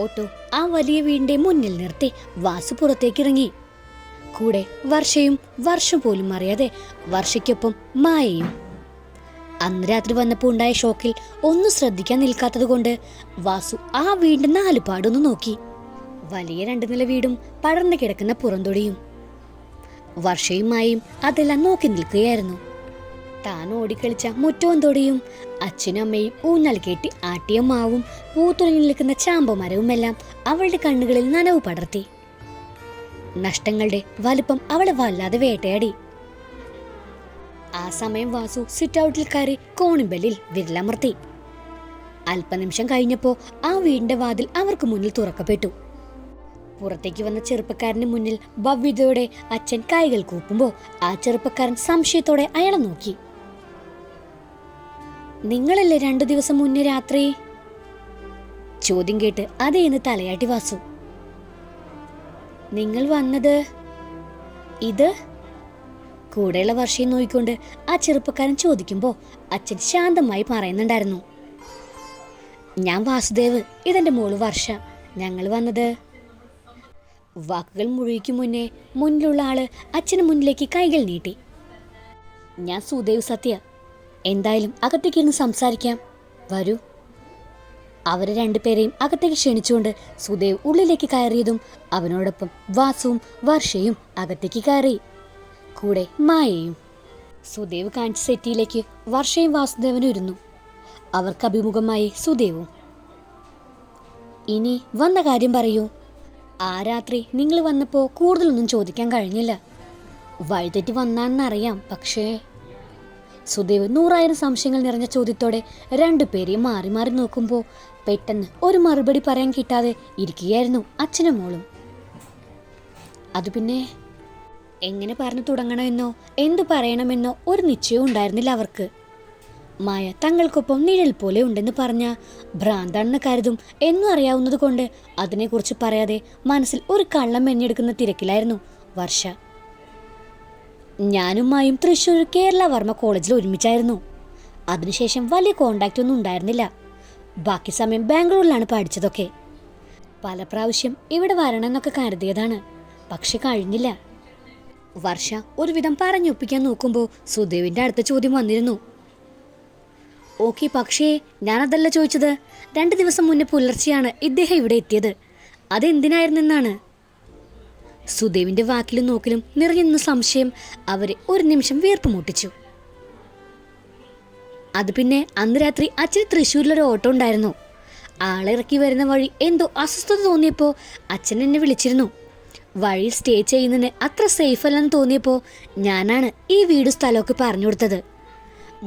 Auto ആ വലിയ വീടിന്റെ മുന്നിൽ നിർത്തി വാസു പുറത്തേക്കിറങ്ങി. കൂടെ വർഷയും വർഷം പോലും അറിയാതെ വർഷയ്ക്കൊപ്പം മായയും. അന്ന് രാത്രി വന്നപ്പോൾ ഉണ്ടായ ഷോക്കിൽ ഒന്നും ശ്രദ്ധിക്കാൻ നിൽക്കാത്തത് കൊണ്ട് വാസു ആ വീടിന്റെ നാലുപാടൊന്ന് നോക്കി. വലിയ രണ്ടു നില വീടും പടർന്നു കിടക്കുന്ന പുറന്തൊടിയും വർഷയും മായയും അതെല്ലാം നോക്കി നിൽക്കുകയായിരുന്നു. താൻ ഓടിക്കളിച്ച മുറ്റവും തൊടിയും അച്ഛനും അമ്മയും ഊന്നൽ കെട്ടി ആട്ടിയ മാവും പൂത്തുറങ്ങി നിൽക്കുന്ന ചാമ്പമരവുമെല്ലാം അവളുടെ കണ്ണുകളിൽ നനവ് പടർത്തി. നഷ്ടങ്ങളുടെ വലുപ്പം അവളെ വല്ലാതെ വേട്ടയാടി. ആ സമയം വാസു സിറ്റ് ഔട്ടിൽ കയറി കോണിമ്പലിൽ വിരലമർത്തി. അല്പനിമിഷം കഴിഞ്ഞപ്പോ ആ വീടിന്റെ വാതിൽ അവർക്ക് മുന്നിൽ തുറക്കപ്പെട്ടു. പുറത്തേക്ക് വന്ന ചെറുപ്പക്കാരന് മുന്നിൽ ഭവ്യതയോടെ അച്ഛൻ കൈകൾ കൂപ്പുമ്പോ ആ ചെറുപ്പക്കാരൻ സംശയത്തോടെ അയാളെ നോക്കി. നിങ്ങളല്ലേ രണ്ടു ദിവസം മുന്നേ രാത്രി? ചോദ്യം കേട്ട് അതേന്ന് തലയാട്ടി വാസു. നിങ്ങൾ വന്നത് ഇത്? കൂടെയുള്ള വർഷയെ നോക്കിക്കൊണ്ട് ആ ചെറുപ്പക്കാരൻ ചോദിക്കുമ്പോൾ അച്ഛൻ ശാന്തമായി പറയുന്നുണ്ടായിരുന്നു. ഞാൻ വാസുദേവ് ഇതെന്റെ മോൾ വർഷ. ഞങ്ങൾ വന്നത്? വാക്കുകൾ മുഴുവിക്കും മുന്നേ മുന്നിലുള്ള ആൾ അച്ഛന് മുന്നിലേക്ക് കൈകൾ നീട്ടി. ഞാൻ സുദേവ് സത്യ എന്തായാലും അകത്തേക്ക് ഇരുന്ന് സംസാരിക്കാം. വരൂ. അവരെ രണ്ടുപേരെയും അകത്തേക്ക് ക്ഷണിച്ചുകൊണ്ട് സുദേവ് ഉള്ളിലേക്ക് കയറിയതും അവനോടൊപ്പം വാസുവും വർഷയും അകത്തേക്ക് കയറി. കൂടെ മായയും. സുദേവ് കാണിച്ച സെറ്റിയിലേക്ക് വർഷയും വാസുദേവനും ഇരുന്നു. അവർക്ക് അഭിമുഖമായി സുദേവും. ഇനി വന്ന കാര്യം പറയൂ. ആ രാത്രി നിങ്ങൾ വന്നപ്പോൾ കൂടുതലൊന്നും ചോദിക്കാൻ കഴിഞ്ഞില്ല. വഴിതെറ്റി വന്നാന്നറിയാം പക്ഷേ സുദേവ് നൂറായിരം സംശയങ്ങൾ നിറഞ്ഞ ചോദ്യത്തോടെ രണ്ടുപേരെയും മാറി മാറി നോക്കുമ്പോൾ പെട്ടെന്ന് ഒരു മറുപടി പറയാൻ കിട്ടാതെ ഇരിക്കുകയായിരുന്നു അച്ഛനും മോളും. അത് പിന്നെ എങ്ങനെ പറഞ്ഞു തുടങ്ങണമെന്നോ എന്തു പറയണമെന്നോ ഒരു നിശ്ചയവും ഉണ്ടായിരുന്നില്ല അവർക്ക്. മായ തങ്ങൾക്കൊപ്പം നിഴൽ പോലെ ഉണ്ടെന്ന് പറഞ്ഞ ഭ്രാന്താണെന്ന് കരുതും എന്നും അറിയാവുന്നത് കൊണ്ട് അതിനെക്കുറിച്ച് പറയാതെ മനസ്സിൽ ഒരു കള്ളം മെഞ്ഞെടുക്കുന്ന തിരക്കിലായിരുന്നു വർഷ. ഞാനും മായും തൃശ്ശൂർ കേരള വർമ്മ കോളേജിൽ ഒരുമിച്ചായിരുന്നു. അതിനുശേഷം വലിയ കോണ്ടാക്റ്റ് ഒന്നും ഉണ്ടായിരുന്നില്ല. ബാക്കി സമയം ബാംഗ്ലൂരിലാണ് പഠിച്ചതൊക്കെ. പല പ്രാവശ്യം ഇവിടെ വരണമെന്നൊക്കെ കരുതിയതാണ്. പക്ഷെ കഴിഞ്ഞില്ല. വർഷ ഒരുവിധം പറഞ്ഞൊപ്പിക്കാൻ നോക്കുമ്പോൾ സുദേവിന്റെ അടുത്ത ചോദ്യം വന്നിരുന്നു. ഓക്കെ പക്ഷേ ഞാനതല്ല ചോദിച്ചത്. രണ്ട് ദിവസം മുന്നേ പുലർച്ചെയാണ് ഇദ്ദേഹം ഇവിടെ എത്തിയത്. അതെന്തിനായിരുന്നെന്നാണ്? സുദേവിന്റെ വാക്കിലും നോക്കിലും നിറയുന്ന സംശയം അവരെ ഒരു നിമിഷം വീർപ്പ് മുട്ടിച്ചു അത് പിന്നെ അന്ന് രാത്രി അച്ഛന് തൃശ്ശൂരിലൊരു ഓട്ടോ ഉണ്ടായിരുന്നു. ആളെ ഇറക്കി വരുന്ന വഴി എന്തോ അസ്വസ്ഥത തോന്നിയപ്പോൾ അച്ഛൻ എന്നെ വിളിച്ചിരുന്നു. വഴി സ്റ്റേ ചെയ്യുന്നതിന് അത്ര സേഫ് അല്ലെന്ന് തോന്നിയപ്പോൾ ഞാനാണ് ഈ വീട് സ്ഥലമൊക്കെ പറഞ്ഞു കൊടുത്തത്.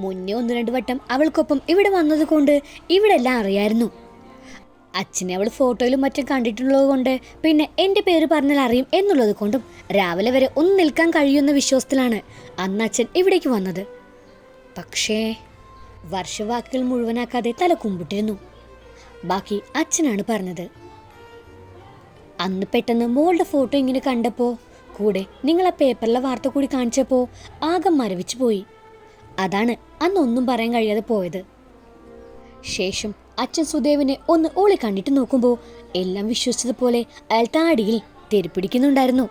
മുന്നേ ഒന്ന് രണ്ട് വട്ടം അവൾക്കൊപ്പം ഇവിടെ വന്നത് കൊണ്ട് ഇവിടെ എല്ലാം അറിയായിരുന്നു. അച്ഛനെ അവൾ ഫോട്ടോയിലും മറ്റും കണ്ടിട്ടുള്ളത് കൊണ്ട് പിന്നെ എന്റെ പേര് പറഞ്ഞാൽ അറിയും എന്നുള്ളത് കൊണ്ടും രാവിലെ വരെ ഒന്ന് നിൽക്കാൻ കഴിയുന്ന വിശ്വാസത്തിലാണ് അന്ന് അച്ഛൻ ഇവിടേക്ക് വന്നത്. പക്ഷേ വർഷവാക്കുകൾ മുഴുവനാക്കാതെ തല കുമ്പിട്ടിരുന്നു. ബാക്കി അച്ഛനാണ് പറഞ്ഞത്. അന്ന് പെട്ടെന്ന് മോളുടെ ഫോട്ടോ ഇങ്ങനെ കണ്ടപ്പോൾ കൂടെ നിങ്ങൾ ആ പേപ്പറിലെ വാർത്ത കൂടി കാണിച്ചപ്പോൾ ആകെ മരവിച്ചു പോയി. അതാണ് അന്ന് ഒന്നും പറയാൻ കഴിയാതെ പോയത്. ശേഷം അച്ഛൻ സുദേവിനെ ഒന്ന് ഓളി കണ്ടിട്ട് നോക്കുമ്പോൾ എല്ലാം വിശ്വസിച്ചതുപോലെ അയാൾ താടിയിൽ തെരുപ്പിടിക്കുന്നുണ്ടായിരുന്നു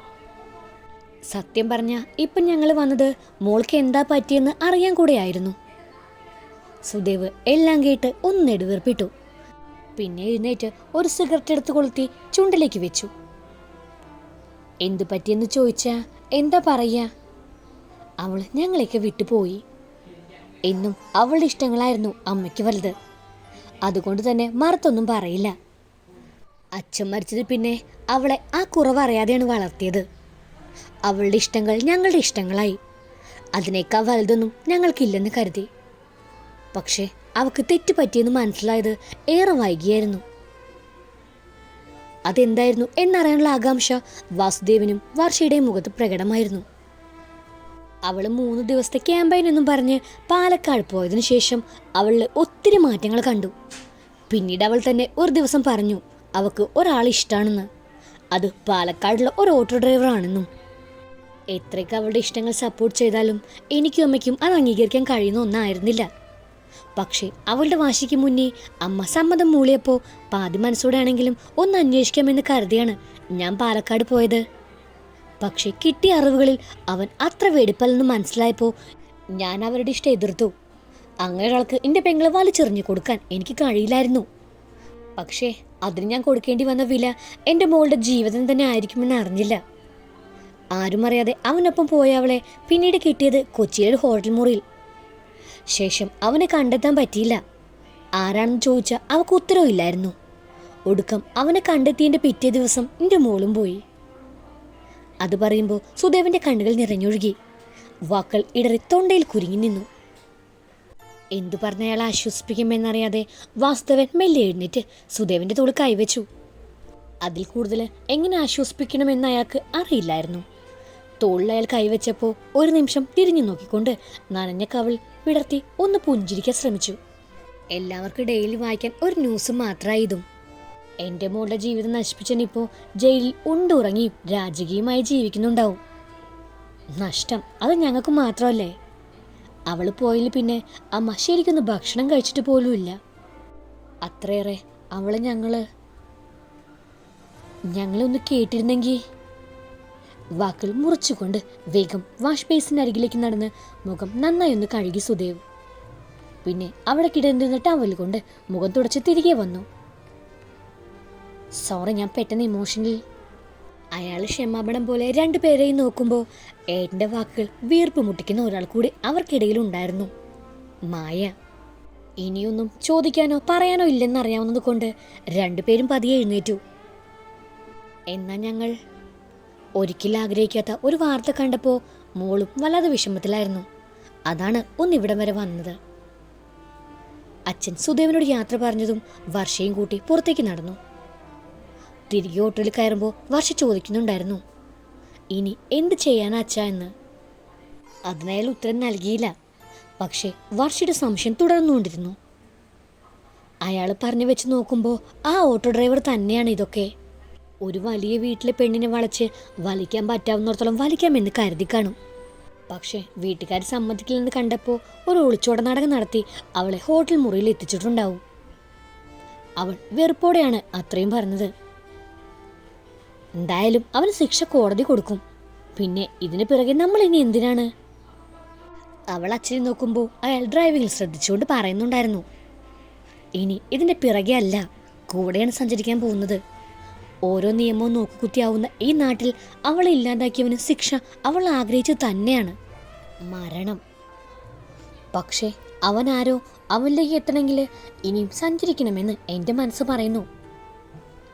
സത്യം പറഞ്ഞ ഇപ്പം ഞങ്ങൾ വന്നത് മോൾക്ക് എന്താ പറ്റിയെന്ന് അറിയാൻ കൂടെയായിരുന്നു. സുദേവ് എല്ലാം കേട്ട് ഒന്ന് നെടുവീർപ്പിട്ടു. പിന്നെ എഴുന്നേറ്റ് ഒരു സിഗരറ്റ് എടുത്ത് കൊളുത്തി ചുണ്ടിലേക്ക് വെച്ചു. എന്തു പറ്റിയെന്ന് ചോദിച്ചാ? എന്താ പറയാ? അവൾ ഞങ്ങളെയൊക്കെ വിട്ടുപോയി. എന്നും അവളുടെ ഇഷ്ടങ്ങളായിരുന്നു അമ്മയ്ക്ക് വലുത്. അതുകൊണ്ട് തന്നെ മറുത്തൊന്നും പറയില്ല. അച്ഛൻ മരിച്ചത് പിന്നെ അവളെ ആ കുറവ് അറിയാതെയാണ് വളർത്തിയത്. അവളുടെ ഇഷ്ടങ്ങൾ ഞങ്ങളുടെ ഇഷ്ടങ്ങളായി. അതിനേക്കാൾ വലുതൊന്നും ഞങ്ങൾക്കില്ലെന്ന് കരുതി. പക്ഷേ അവക്ക് തെറ്റ് പറ്റിയെന്ന് മനസ്സിലായത് ഏറെ വൈകിയായിരുന്നു. അതെന്തായിരുന്നു എന്നറിയാനുള്ള ആകാംക്ഷ വാസുദേവനും വർഷയുടെയും മുഖത്ത് പ്രകടമായിരുന്നു. അവൾ മൂന്ന് ദിവസത്തെ ക്യാമ്പയിൻ എന്നും പറഞ്ഞ് പാലക്കാട് പോയതിന് ശേഷം അവൾ ഒത്തിരി മാറ്റങ്ങൾ കണ്ടു. പിന്നീട് അവൾ തന്നെ ഒരു ദിവസം പറഞ്ഞു അവൾക്ക് ഒരാൾ ഇഷ്ടമാണെന്ന് അത് പാലക്കാടുള്ള ഒരു ഓട്ടോ ഡ്രൈവറാണെന്നും എത്രയൊക്കെ അവളുടെ ഇഷ്ടങ്ങൾ സപ്പോർട്ട് ചെയ്താലും എനിക്കും അമ്മയ്ക്കും അത് അംഗീകരിക്കാൻ കഴിയുന്ന ഒന്നായിരുന്നില്ല. പക്ഷേ അവളുടെ വാശിക്ക് മുന്നേ അമ്മ സമ്മതം മൂളിയപ്പോൾ പാതി മനസ്സോടെ ആണെങ്കിലും ഒന്ന് അന്വേഷിക്കാമെന്ന് കരുതിയാണ് ഞാൻ പാലക്കാട് പോയത്. പക്ഷേ കിട്ടിയ അറിവുകളിൽ അവൻ അത്ര വെടിപ്പല്ലെന്ന് മനസ്സിലായപ്പോൾ ഞാൻ അവരുടെ ഇഷ്ടം എതിർത്തു. അങ്ങനെ ഒരാൾക്ക് എന്റെ പെങ്ങളെ വലിച്ചെറിഞ്ഞു കൊടുക്കാൻ എനിക്ക് കഴിയില്ലായിരുന്നു. പക്ഷേ അതിന് ഞാൻ കൊടുക്കേണ്ടി വന്ന വില എന്റെ മോളുടെ ജീവിതം തന്നെ ആയിരിക്കുമെന്ന് അറിഞ്ഞില്ല. ആരും അറിയാതെ അവനൊപ്പം പോയ അവളെ പിന്നീട് കിട്ടിയത് കൊച്ചിയിലെ ഒരു ഹോട്ടൽ മുറിയിൽ. ശേഷം അവനെ കണ്ടെത്താൻ പറ്റിയില്ല. ആരാണെന്ന് ചോദിച്ചാൽ അവൾക്ക് ഉത്തരവില്ലായിരുന്നു. ഒടുക്കം അവനെ കണ്ടെത്തിയതിന്റെ പിറ്റേ ദിവസം എന്റെ മോളും പോയി. അത് പറയുമ്പോൾ സുദേവന്റെ കണ്ണുകൾ നിറഞ്ഞൊഴുകി. വാക്കൾ ഇടറി തൊണ്ടയിൽ കുരുങ്ങി നിന്നു. എന്തു പറഞ്ഞ അയാളെ ആശ്വസിപ്പിക്കുമെന്നറിയാതെ വാസ്തവൻ മെല്ലെ എഴുന്നേറ്റ് സുദേവന്റെ തോൾ കൈവച്ചു. അതിൽ കൂടുതൽ എങ്ങനെ ആശ്വസിപ്പിക്കണമെന്ന് അയാൾക്ക് അറിയില്ലായിരുന്നു. തോളിൽ അയാൾ കൈവച്ചപ്പോൾ ഒരു നിമിഷം തിരിഞ്ഞു നോക്കിക്കൊണ്ട് നനഞ്ഞ കവൾ വിടർത്തി ഒന്ന് പുഞ്ചിരിക്കാൻ ശ്രമിച്ചു. എല്ലാവർക്കും ഡെയിലി വായിക്കാൻ ഒരു ന്യൂസ് മാത്രമായി ഇതും എന്റെ മോളുടെ ജീവിതം നശിപ്പിച്ചനിപ്പോൾ ജയിലിൽ ഉണ്ടുറങ്ങി രാജകീയമായി ജീവിക്കുന്നുണ്ടാവും. നഷ്ടം അത് ഞങ്ങൾക്ക് മാത്രമല്ലേ? അവൾ പോയതിൽ പിന്നെ അമ്മ ശരിക്കൊന്ന് ഭക്ഷണം കഴിച്ചിട്ട് പോലുമില്ല അത്രയേറെ അവളെ ഞങ്ങൾ ഞങ്ങളൊന്ന് കേട്ടിരുന്നെങ്കിൽ. വാക്കുകൾ മുറിച്ചുകൊണ്ട് വേഗം വാഷ് ബേസിന് അരികിലേക്ക് നടന്ന് മുഖം നന്നായി ഒന്ന് കഴുകി സുദേവ്. പിന്നെ അവിടെ കിടന്നിരുന്ന ടവൽ കൊണ്ട് മുഖം തുടച്ച് തിരികെ വന്നു. സോറി ഞാൻ പെട്ടെന്ന് ഇമോഷണൽ അയാൾ ക്ഷമാപണം പോലെ രണ്ടു പേരെയും നോക്കുമ്പോൾ ഏട്ടന്റെ വാക്കുകൾ വീർപ്പ് മുട്ടിക്കുന്ന ഒരാൾ കൂടി അവർക്കിടയിൽ ഉണ്ടായിരുന്നു. മായ ഇനിയൊന്നും ചോദിക്കാനോ പറയാനോ ഇല്ലെന്നറിയാവുന്നത് കൊണ്ട് രണ്ടുപേരും പതിയെ എഴുന്നേറ്റു. എന്നാൽ ഞങ്ങൾ ഒരിക്കലും ആഗ്രഹിക്കാത്ത ഒരു വാർത്ത കണ്ടപ്പോൾ മോളും വല്ലാതെ വിഷമത്തിലായിരുന്നു. അതാണ് ഒന്നിവിടം വരെ വന്നത്. അച്ഛൻ സുദേവനോട് യാത്ര പറഞ്ഞതും വർഷയും കൂട്ടി പുറത്തേക്ക് നടന്നു. തിരികെ ഓട്ടോയിൽ കയറുമ്പോൾ വർഷ ചോദിക്കുന്നുണ്ടായിരുന്നു. ഇനി എന്ത് ചെയ്യാനാ അച്ഛ എന്ന് അതിനയാൽ ഉത്തരം നൽകിയില്ല. പക്ഷേ വർഷയുടെ സംശയം തുടർന്നുകൊണ്ടിരുന്നു. അയാൾ പറഞ്ഞു വെച്ച് നോക്കുമ്പോൾ ആ ഓട്ടോ ഡ്രൈവർ തന്നെയാണ് ഇതൊക്കെ. ഒരു വലിയ വീട്ടിലെ പെണ്ണിനെ വളച്ച് വലിക്കാൻ പറ്റാവുന്നിടത്തോളം വലിക്കാമെന്ന് കരുതി കാണും. പക്ഷേ വീട്ടുകാർ സമ്മതിക്കില്ലെന്ന് കണ്ടപ്പോൾ ഒരു ഒളിച്ചോട നാടകം നടത്തി അവളെ ഹോട്ടൽ മുറിയിൽ എത്തിച്ചിട്ടുണ്ടാവും. അവൾ വെറുപ്പോടെയാണ് അത്രയും പറഞ്ഞത്. എന്തായാലും അവന് ശിക്ഷ കോടതി കൊടുക്കും. പിന്നെ ഇതിന് പിറകെ നമ്മൾ ഇനി എന്തിനാണ്? അവൾ അച്ഛനെ നോക്കുമ്പോൾ അയാൾ ഡ്രൈവിംഗിൽ ശ്രദ്ധിച്ചുകൊണ്ട് പറയുന്നുണ്ടായിരുന്നു. ഇനി ഇതിന്റെ പിറകെ അല്ല കൂടെയാണ് സഞ്ചരിക്കാൻ പോകുന്നത്. ഓരോ നിയമവും നോക്കുകുത്തിയാവുന്ന ഈ നാട്ടിൽ അവളെ ഇല്ലാതാക്കിയവന് ശിക്ഷ അവൾ ആഗ്രഹിച്ചു തന്നെയാണ്. മരണം. പക്ഷേ അവനാരോ അവനിലേക്ക് എത്തണമെങ്കിൽ ഇനിയും സഞ്ചരിക്കണമെന്ന് എന്റെ മനസ്സ് പറയുന്നു.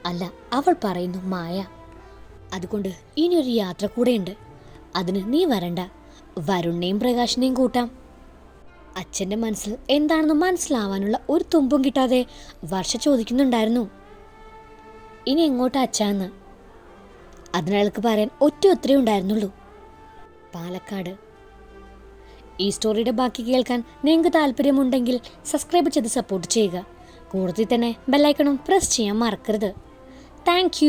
അല്ല അവൾ പറയുന്നു മായ അതുകൊണ്ട് ഇനിയൊരു യാത്ര കൂടെയുണ്ട്. അതിന് നീ വരണ്ട. വരുണിനെയും പ്രകാശിനെയും കൂട്ടാം. അച്ഛന്റെ മനസ്സിൽ എന്താണെന്ന് മനസ്സിലാവാനുള്ള ഒരു തുമ്പും കിട്ടാതെ വർഷ ചോദിക്കുന്നുണ്ടായിരുന്നു. ഇനി എങ്ങോട്ട് അച്ഛാന്ന്? അതിനയാൾക്ക് പറയാൻ ഒറ്റ ഒത്തിരി ഉണ്ടായിരുന്നുള്ളൂ. പാലക്കാട്. ഈ സ്റ്റോറിയുടെ ബാക്കി കേൾക്കാൻ നിങ്ങൾക്ക് താല്പര്യമുണ്ടെങ്കിൽ സബ്സ്ക്രൈബ് ചെയ്ത് സപ്പോർട്ട് ചെയ്യുക. കൂടുതൽ തന്നെ ബെല്ലൈക്കണും പ്രസ് ചെയ്യാൻ മറക്കരുത്. താങ്ക്